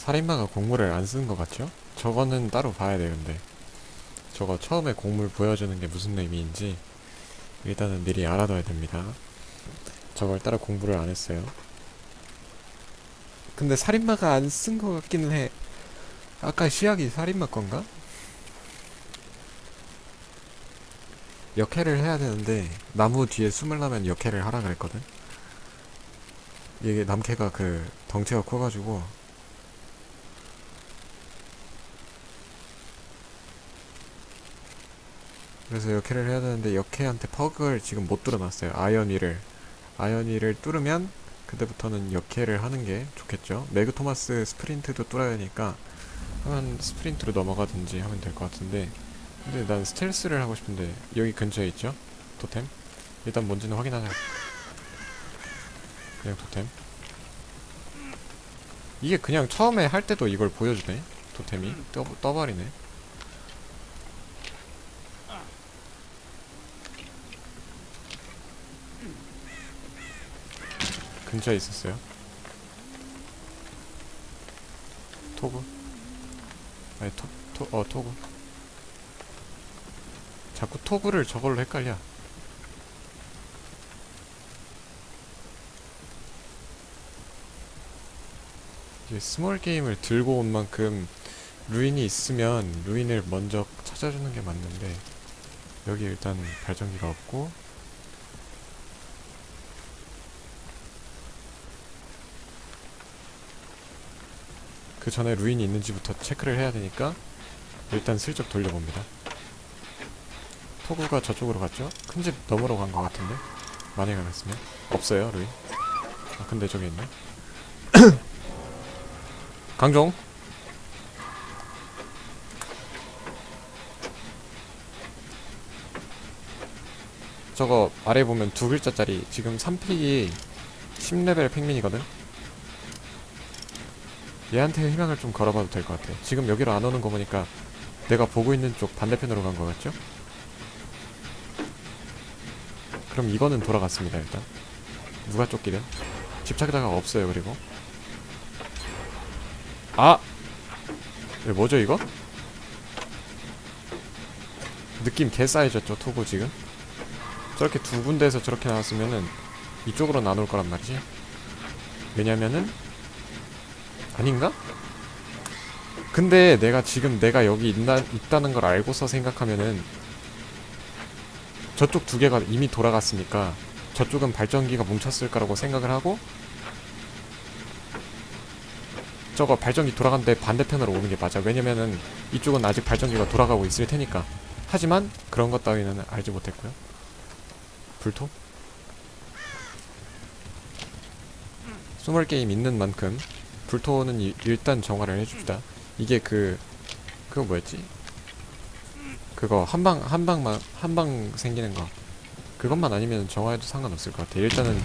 살인마가 곡물을 안 쓰는 것 같죠? 저거는 따로 봐야 돼 근데. 저거 처음에 곡물 보여주는 게 무슨 의미인지 일단은 미리 알아둬야 됩니다. 저걸 따로 공부를 안 했어요. 근데 살인마가 안 쓴 것 같기는 해. 아까 시약이 살인마 건가? 역해를 해야 되는데 나무 뒤에 숨으려면 역해를 하라 그랬거든? 이게 남캐가 그 덩치가 커가지고 그래서 역해를 해야 되는데 역해한테 퍽을 지금 못 뚫어놨어요. 아이언위를. 아이언위를 뚫으면 그때부터는 역해를 하는 게 좋겠죠. 매그 토마스 스프린트도 뚫어야 하니까 하면 스프린트로 넘어가든지 하면 될 것 같은데. 근데 난 스텔스를 하고 싶은데 여기 근처에 있죠? 토템? 일단 뭔지는 확인하자. 그냥 토템. 이게 그냥 처음에 할 때도 이걸 보여주네. 토템이. 떠, 떠버리네 근처에 있었어요. 토구 아니 토, 토, 어 토구 자꾸 토구를 저걸로 헷갈려. 스몰 게임을 들고 온 만큼 루인이 있으면 루인을 먼저 찾아주는 게 맞는데 여기 일단 발전기가 없고 그 전에 루인이 있는지부터 체크를 해야 되니까 일단 슬쩍 돌려봅니다. 토구가 저쪽으로 갔죠? 큰집 너머로 간것 같은데? 만약에 갔으면 없어요 루인. 아 근데 저기 있네. 강종. 저거 아래 보면 두 글자짜리 지금 3픽이 10레벨 팽민이거든? 얘한테 희망을 좀 걸어봐도 될 것 같아. 지금 여기로 안 오는 거 보니까 내가 보고 있는 쪽 반대편으로 간 것 같죠? 그럼 이거는 돌아갔습니다, 일단. 누가 쫓기든. 집착자가 없어요, 그리고. 아! 왜 뭐죠, 이거? 느낌 개 쌓여졌죠, 토고 지금? 저렇게 두 군데에서 저렇게 나왔으면은 이쪽으로 나눌 거란 말이지. 왜냐면은 아닌가? 근데 내가 지금 내가 여기 있나, 있다는 걸 알고서 생각하면은 저쪽 두 개가 이미 돌아갔으니까 저쪽은 발전기가 뭉쳤을 거라고 생각을 하고 저거 발전기 돌아간데 반대편으로 오는 게 맞아 왜냐면은 이쪽은 아직 발전기가 돌아가고 있을 테니까 하지만 그런 것 따위는 알지 못했고요 불토? 스몰 게임 있는 만큼 불토는 이- 일단 정화를 해줍시다. 이게 그 그거 뭐였지? 그거 한방 한방만 한방 생기는 거 그것만 아니면 정화해도 상관없을 것 같아. 일단은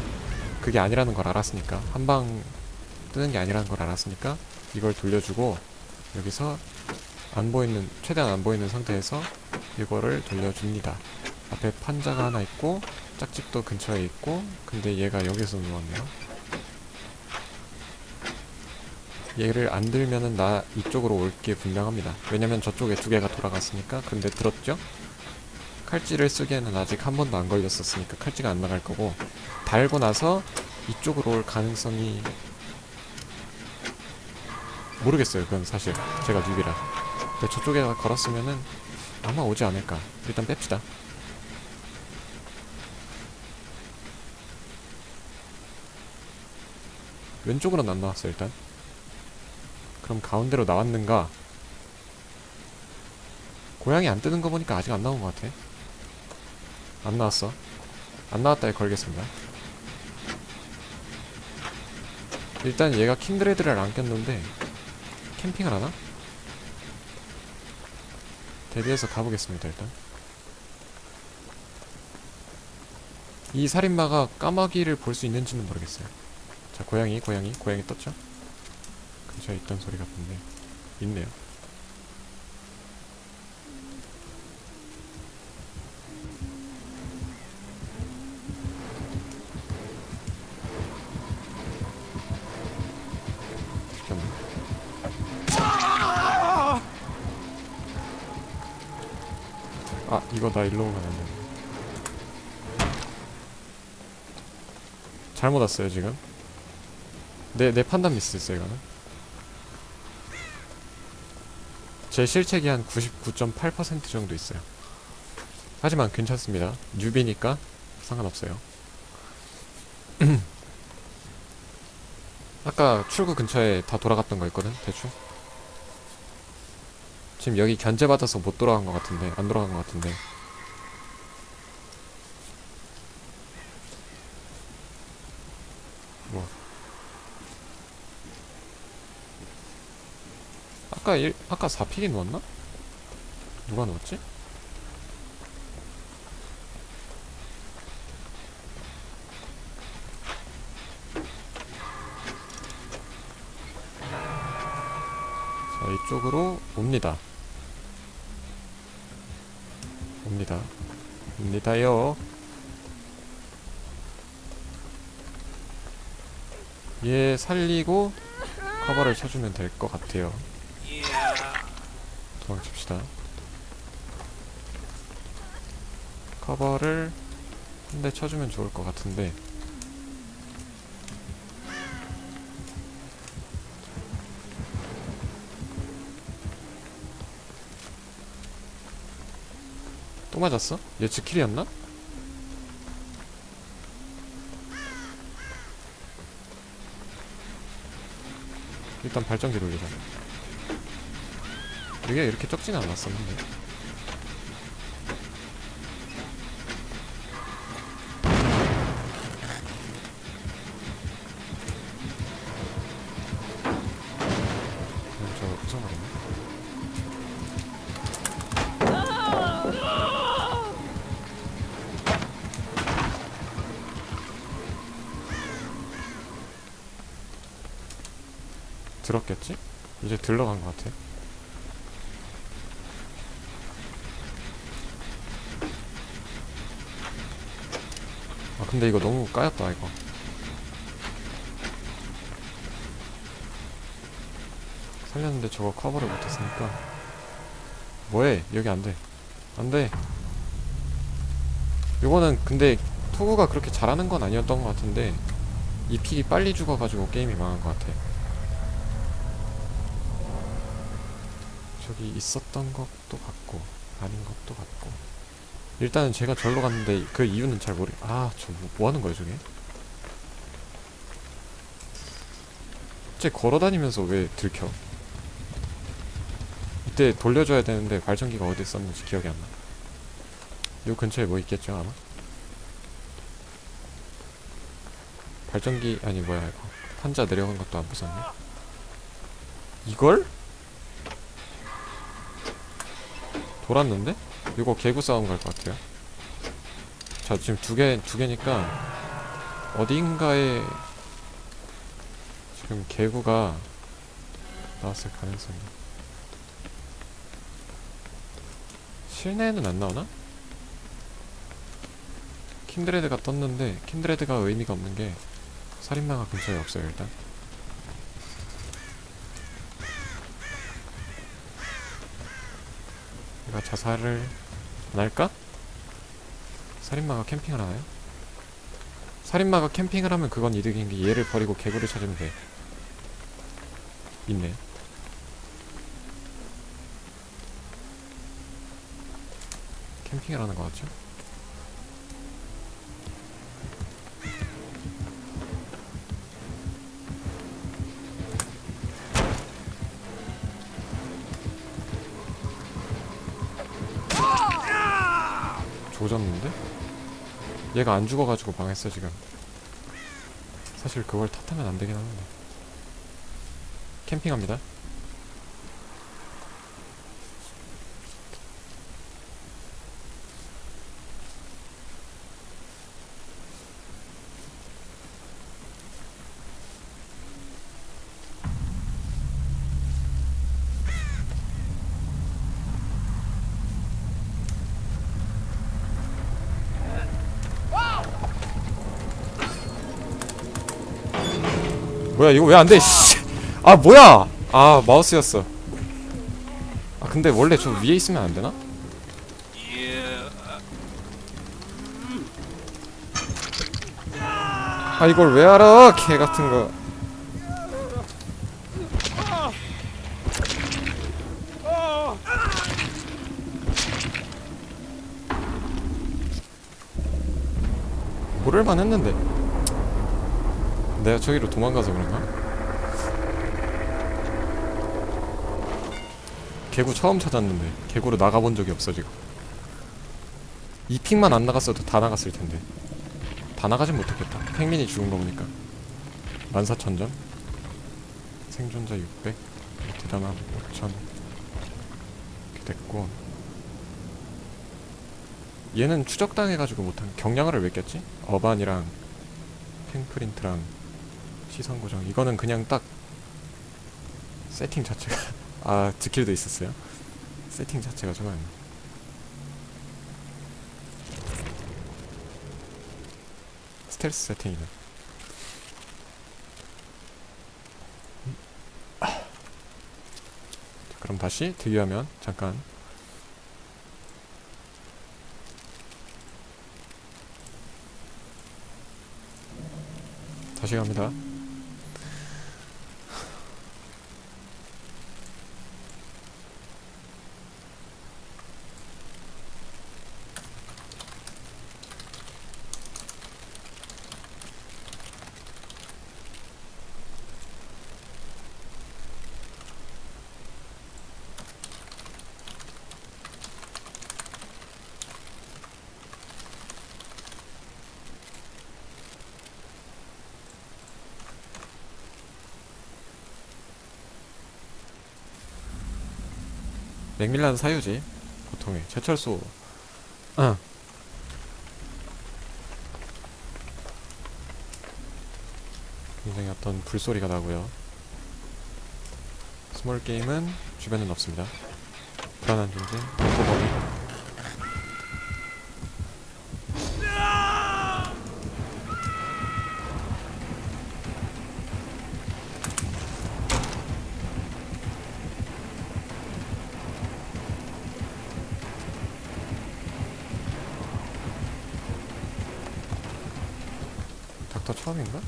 그게 아니라는 걸 알았으니까 한방 뜨는 게 아니라는 걸 알았으니까 이걸 돌려주고 여기서 안 보이는 최대한 안 보이는 상태에서 이거를 돌려줍니다. 앞에 판자가 하나 있고 짝집도 근처에 있고 근데 얘가 여기서 누웠네요. 얘를 안 들면은 나 이쪽으로 올 게 분명합니다. 왜냐면 저쪽에 두 개가 돌아갔으니까. 근데 들었죠? 칼찌를 쓰기에는 아직 한 번도 안 걸렸었으니까 칼찌가 안 나갈 거고 달고 나서 이쪽으로 올 가능성이 모르겠어요. 그건 사실 제가 뉴비라. 근데 저쪽에 걸었으면은 아마 오지 않을까. 일단 뺍시다. 왼쪽으로는 안 나왔어 일단. 그럼 가운데로 나왔는가? 고양이 안 뜨는 거 보니까 아직 안 나온 것 같아. 안 나왔어. 안 나왔다에 걸겠습니다. 일단 얘가 킨드레드를 안 꼈는데 캠핑을 하나? 대비해서 가보겠습니다 일단. 이 살인마가 까마귀를 볼 수 있는지는 모르겠어요. 자 고양이 고양이 고양이 떴죠? 근처에 있던 소리 같은데 있네요. 아 이거 나 일로 오면 안돼 잘못 왔어요 지금? 내, 내 판단 미스였어요 이거는? 제 실책이 한 99.8% 정도 있어요. 하지만 괜찮습니다. 뉴비니까 상관없어요. 아까 출구 근처에 다 돌아갔던 거 있거든 대충. 지금 여기 견제 받아서 못 돌아간 것 같은데 안 돌아간 것 같은데. 아까 1, 아까 4픽이 넣었나? 누가 넣었지? 자, 이쪽으로 옵니다. 옵니다. 옵니다요. 얘 살리고 커버를 쳐주면 될 것 같아요. 도망칩시다. 커버를 한 대 쳐주면 좋을 것 같은데 또 맞았어? 얘 지킬이었나? 일단 발전기 돌리자 이게 이렇게 적진 않았었는데 음, 들었겠지? 이제 들러간 것 같아 근데 이거 너무 까였다 이거. 살렸는데 저거 커버를 못했으니까. 뭐해? 여기 안돼. 안돼. 이거는 근데 투구가 그렇게 잘하는 건 아니었던 것 같은데 이 픽이 빨리 죽어가지고 게임이 망한 것 같아. 저기 있었던 것도 같고 아닌 것도 같고 일단은 제가 절로 갔는데 그 이유는 잘 모르 아저 뭐, 뭐 하는 거야 저게? 쟤 걸어다니면서 왜 들켜? 이때 돌려줘야 되는데 발전기가 어디 있었는지 기억이 안 나. 요 근처에 뭐 있겠죠 아마? 발전기 아니 뭐야 이거. 판자 내려간 것도 안 부쉈네. 이걸? 돌았는데? 이거 개구 싸움 갈 것 같아요. 자, 지금 두 개, 두 개니까, 어딘가에, 지금 개구가 나왔을 가능성이. 실내에는 안 나오나? 킨드레드가 떴는데, 킨드레드가 의미가 없는 게, 살인마가 근처에 없어요, 일단. 내가 자살을 안 할까? 살인마가 캠핑을 하나요? 살인마가 캠핑을 하면 그건 이득인 게 얘를 버리고 개구를 찾으면 돼. 있네. 캠핑을 하는 것 같죠? 얘가 안 죽어가지고 망했어 지금. 사실 그걸 탓하면 안 되긴 하는데. 캠핑합니다 뭐야 이거 왜 안 돼? 아 뭐야? 아 마우스였어. 아 근데 원래 저 위에 있으면 안 되나? 아 이걸 왜 알아? 개 같은 거. 내가 저기로 도망가서 그런가? 개구 처음 찾았는데 개구로 나가본 적이 없어 지금 이 픽만 안 나갔어도 다 나갔을 텐데. 다 나가진 못했겠다. 팽민이 죽은 거 보니까. 14,000점? 생존자 600 대담함 5,000 이렇게 됐고. 얘는 추적당해가지고 못한 경량화를 왜 꼈지? 어반이랑 펜프린트랑 시선 고정. 이거는 그냥 딱 세팅 자체가 아 스킬도 있었어요? 세팅 자체가 좀 안... 스텔스. 자, 그럼 다시 대기하면 잠깐. 다시 갑니다 맥밀란 사유지 보통의 제철소 아. 굉장히 어떤 불소리가 나고요. 스몰 게임은 주변엔 없습니다. 불안한 존재 호버리 닥터 처음인가?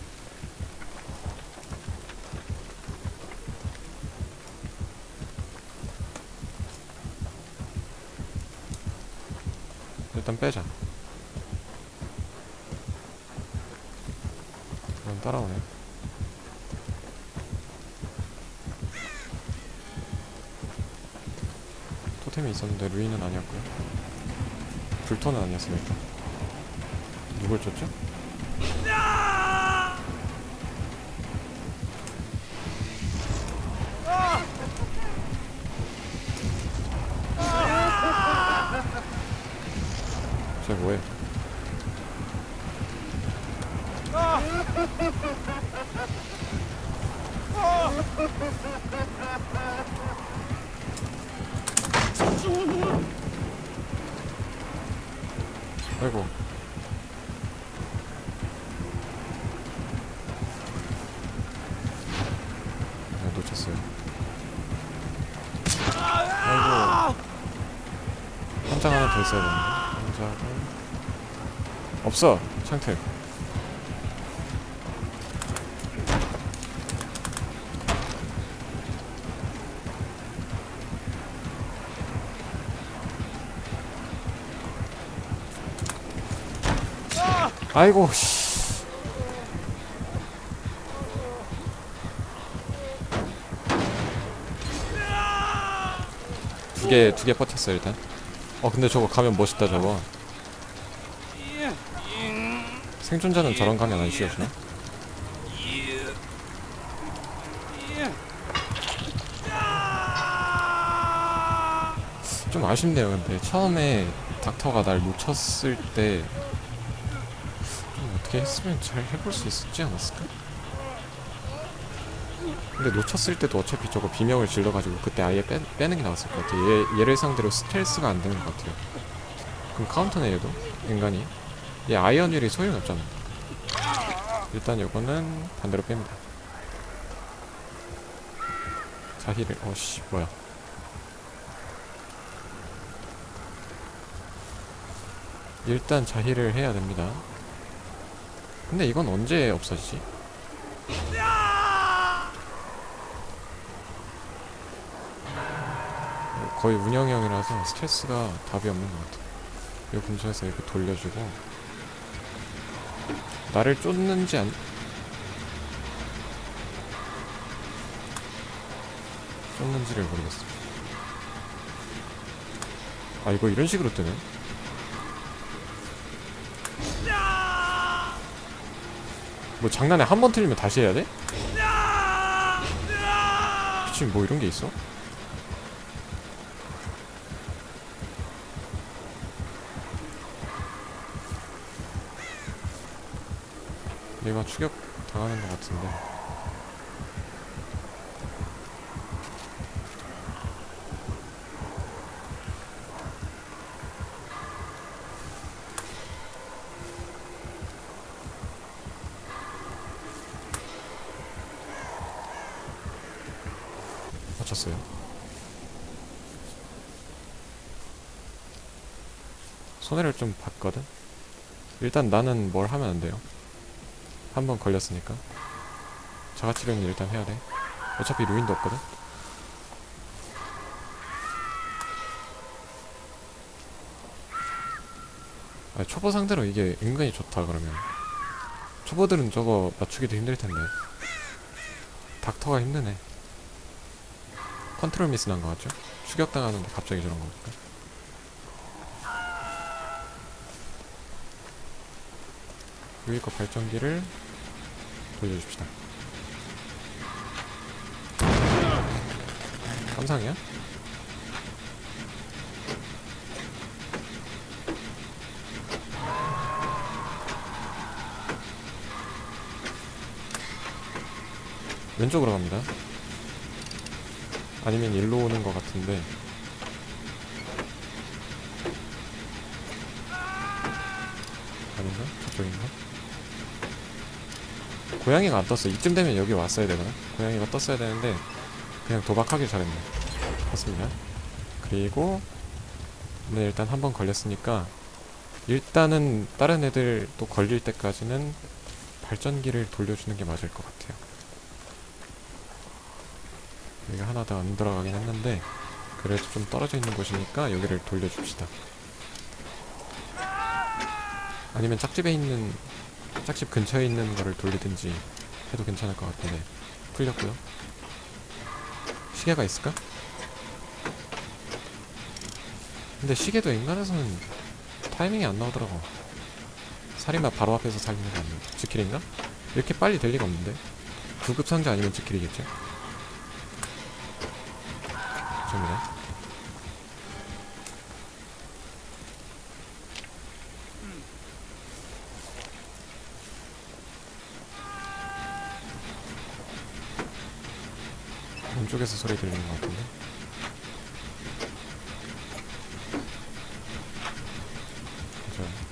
일단 빼자. 그럼 따라오네. 토템이 있었는데 루인은 아니었고요. 불토는 아니었으니까. 누굴 쫓죠? 있어야 되는데 한 장은 없어 창틀 아이고 씨. 두 개, 두 개 버텼어 일단. 어, 근데 저거 가면 멋있다 저거. 생존자는 저런 가면 안 씌워주나? 좀 아쉽네요 근데 처음에 닥터가 날 놓쳤을 때 좀 어떻게 했으면 잘 해볼 수 있었지 않았을까? 근데 놓쳤을 때도 어차피 저거 비명을 질러가지고 그때 아예 빼, 빼는 게 나았을 것 같아요. 얘, 얘를 상대로 스텔스가 안 되는 것 같아요. 그럼 카운터네 얘도? 인간이? 얘 아이언율이 소용이 없잖아. 일단 요거는 반대로 뺍니다. 자희를 어씨 뭐야. 일단 자희를 해야 됩니다. 근데 이건 언제 없어지지? 거의 운영형이라서 스트레스가 답이 없는 것 같아. 이 근처에서 이렇게 돌려주고 나를 쫓는지 안 쫓는지를 모르겠어. 아 이거 이런 식으로 뜨네. 뭐 장난에 한 번 틀리면 다시 해야 돼? 지금 뭐 이런 게 있어? 얘가 추격 당하는 것 같은데. 맞췄어요. 손해를 좀 봤거든? 일단 나는 뭘 하면 안 돼요 한 번 걸렸으니까. 자가치료는 일단 해야 돼. 어차피 루인도 없거든? 아, 초보 상대로 이게 은근히 좋다 그러면. 초보들은 저거 맞추기도 힘들 텐데. 닥터가 힘드네. 컨트롤 미스 난거 같죠? 추격당하는데 갑자기 저런 거니까. 위에 거 발전기를 돌려줍시다. 깜상이야? 왼쪽으로 갑니다. 아니면 일로 오는 것 같은데 아닌가? 저쪽인가? 고양이가 안 떴어. 이쯤 되면 여기 왔어야 되거든? 고양이가 떴어야 되는데 그냥 도박하길 잘했네. 맞습니다. 그리고 네 일단 한 번 걸렸으니까 일단은 다른 애들 또 걸릴 때까지는 발전기를 돌려주는 게 맞을 것 같아요. 여기가 하나 더 안 들어가긴 했는데 그래도 좀 떨어져 있는 곳이니까 여기를 돌려줍시다. 아니면 짝집에 있는 짝집 근처에 있는 거를 돌리든지 해도 괜찮을 것 같은데 풀렸고요 시계가 있을까? 근데 시계도 인간에서는 타이밍이 안 나오더라고 살인마 바로 앞에서 살리는 거 아니면 지킬인가? 이렇게 빨리 될 리가 없는데 9급 상자 아니면 지킬이겠죠? 접니다 왼쪽에서 소리 들리는 것 같은데 맞아요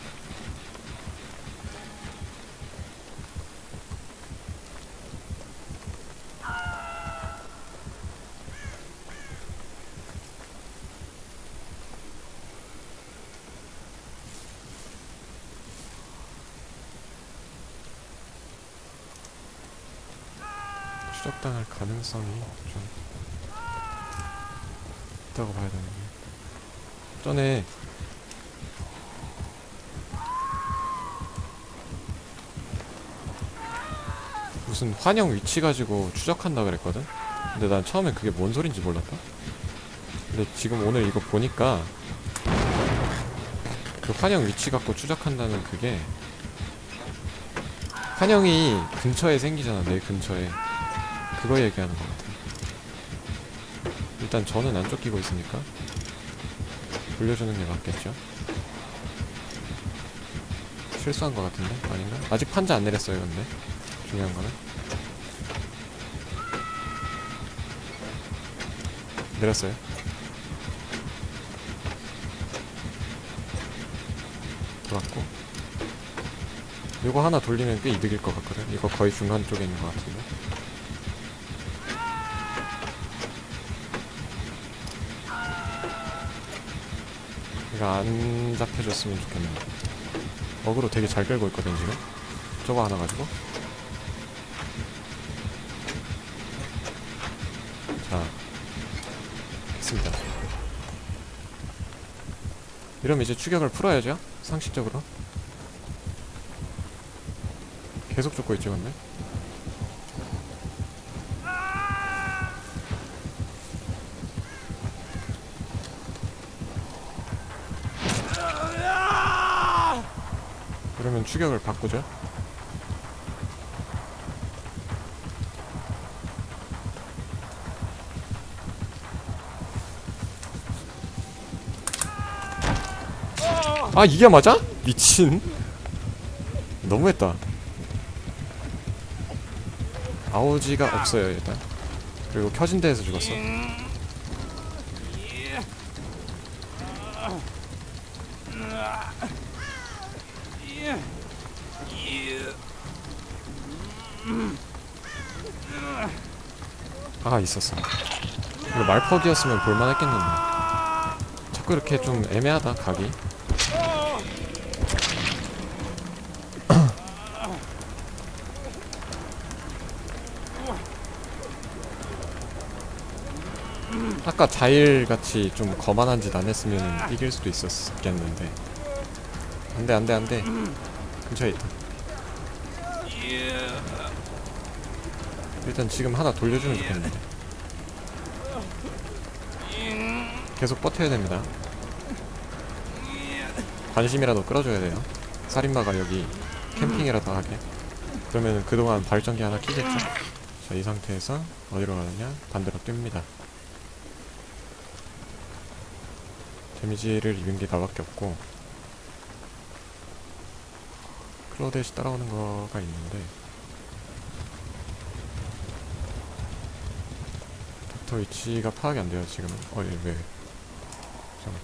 추적당할 가능성이 좀 있다고 봐야 되는데 전에 무슨 환영 위치 가지고 추적한다 그랬거든? 근데 난 처음에 그게 뭔 소린지 몰랐다? 근데 지금 오늘 이거 보니까 그 환영 위치 갖고 추적한다는 그게 환영이 근처에 생기잖아 내 근처에 그거 얘기하는 것 같아. 일단 저는 안 쫓기고 있으니까 돌려주는 게 맞겠죠. 실수한 것 같은데 아닌가? 아직 판자 안 내렸어요, 근데 중요한 거는 내렸어요. 돌았고 이거 하나 돌리면 꽤 이득일 것 같거든. 이거 거의 중간 쪽에 있는 것 같은데. 이거 안 잡혀줬으면 좋겠네. 어그로 되게 잘 끌고 있거든 지금. 저거 하나 가지고 자 됐습니다 이러면 이제 추격을 풀어야죠 상식적으로 계속 쫓고 있지 근데 그러면 추격을 바꾸죠. 아 이게 맞아? 미친. 너무했다. 아오지가 없어요 일단. 그리고 켜진 데에서 죽었어 아 있었어 이거 말퍽이었으면 볼만했겠는데. 자꾸 이렇게 좀 애매하다 각이. 아까 자일 같이 좀 거만한 짓 안 했으면 이길 수도 있었겠는데. 안돼 안돼 안돼. 근처에 있다 일단 지금 하나 돌려주면 좋겠는데. 계속 버텨야 됩니다. 관심이라도 끌어줘야 돼요. 살인마가 여기 캠핑이라도 하게. 그러면 그동안 발전기 하나 끼겠죠? 자 이 상태에서 어디로 가느냐? 반대로 뜁니다. 데미지를 입은 게 나밖에 없고. 클로데시 따라오는 거가 있는데 닥터 위치가 파악이 안 돼요 지금은 어, 예, 왜 잠깐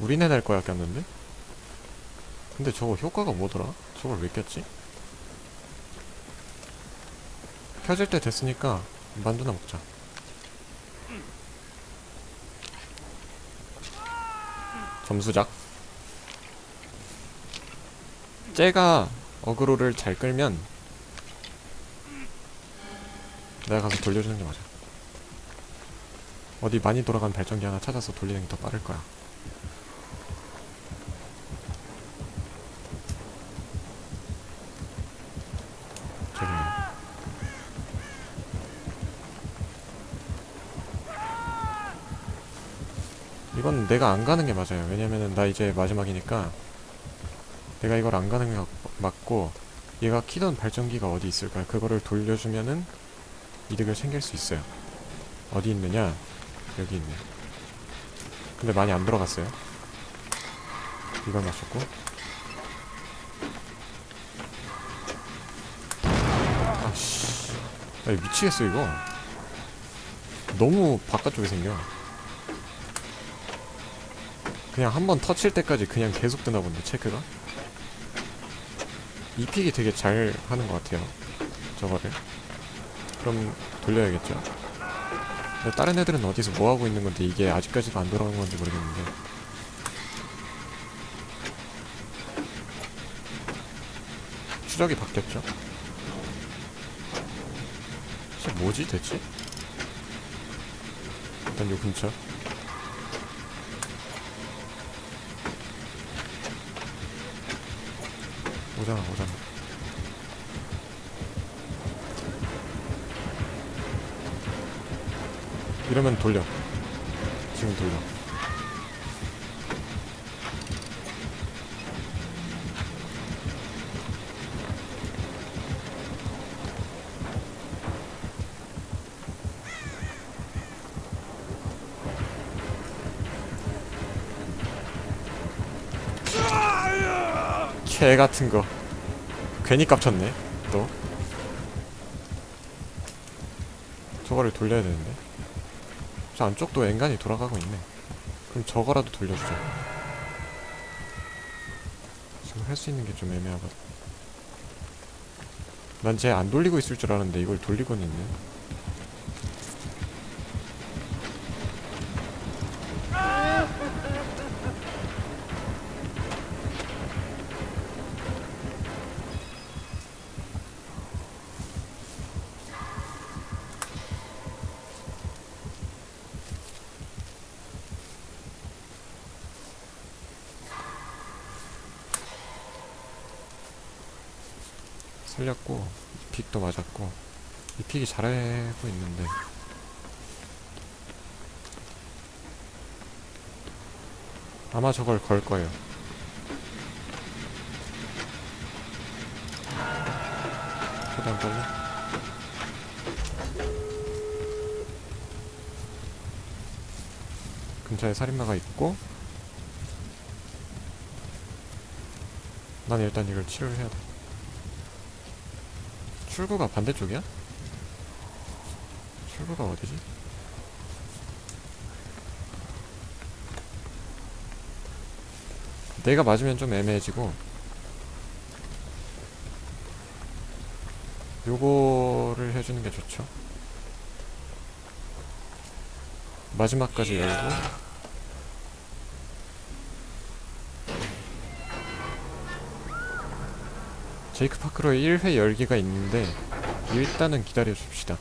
우리네 낼 거야 꼈는데? 근데 저거 효과가 뭐더라? 저걸 왜 꼈지? 켜질 때 됐으니까 만두나 먹자. 점수작. 쟤가 어그로를 잘 끌면 내가 가서 돌려주는 게 맞아. 어디 많이 돌아간 발전기 하나 찾아서 돌리는 게 더 빠를 거야 저기네. 이건 내가 안 가는 게 맞아요. 왜냐면은 나 이제 마지막이니까 내가 이걸 안 가는 게 맞- 맞고 얘가 키던 발전기가 어디 있을까? 그거를 돌려주면은 이득을 챙길 수 있어요. 어디 있느냐? 여기 있네. 근데 많이 안 들어갔어요. 이걸 맞췄고 아씨 미치겠어 이거 너무 바깥쪽에 생겨 그냥 한 번 터칠 때까지 그냥 계속 뜨나 본데 체크가? 이 픽이 되게 잘 하는 것 같아요 저거를. 그럼 돌려야겠죠. 근데 다른 애들은 어디서 뭐 하고 있는 건데 이게 아직까지도 안 돌아간 건지 모르겠는데. 추적이 바뀌었죠? 뭐지 대체? 일단 요 근처 오잖아 오잖아 이러면 돌려. 지금 돌려. 개 같은 거 괜히 깝쳤네 또 저거를 돌려야 되는데 저 안쪽도 엔간히 돌아가고 있네 그럼 저거라도 돌려주자 지금 할할수 있는 게 좀 애매하거든. 난 쟤 안 돌리고 있을 줄 알았는데 이걸 돌리고는 있네. 살렸고 이 픽도 맞았고 이 픽이 잘하고 있는데 아마 저걸 걸 거예요. 초단 빨리. 근처에 살인마가 있고 난 일단 이걸 치료를 해야 돼. 출구가 반대쪽이야? 출구가 어디지? 내가 맞으면 좀 애매해지고 요거를 해주는 게 좋죠 마지막까지 열고 제이크 파크로의 1회 열기가 있는데 일단은 기다려 줍시다.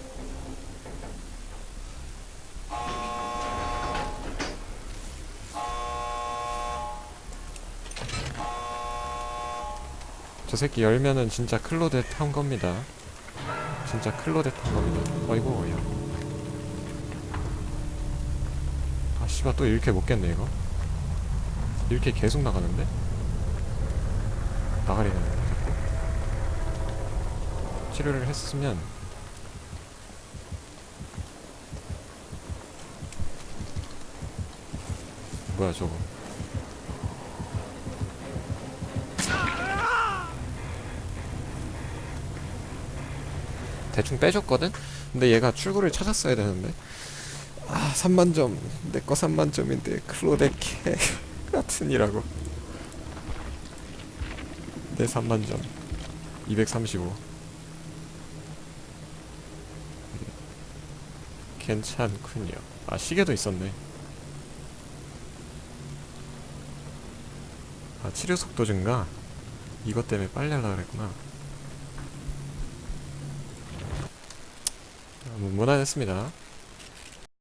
저 새끼 열면은 진짜 클로댓 한 겁니다. 진짜 클로댓 한 겁니다. 어이구, 야. 아, 씨발, 또 이렇게 못 겠네, 이거. 이렇게 계속 나가는데? 나가리는 자꾸. 치료를 했으면 뭐야 저거? 대충 빼줬거든? 근데 얘가 출구를 찾았어야 되는데. 아 3만점. 내거 3만점인데 클로데케 같으니라고. 내 3만점. 235 괜찮군요. 아 시계도 있었네. 아 치료 속도 증가. 이것 때문에 빨리 하려 그랬구나. 아, 무난했습니다.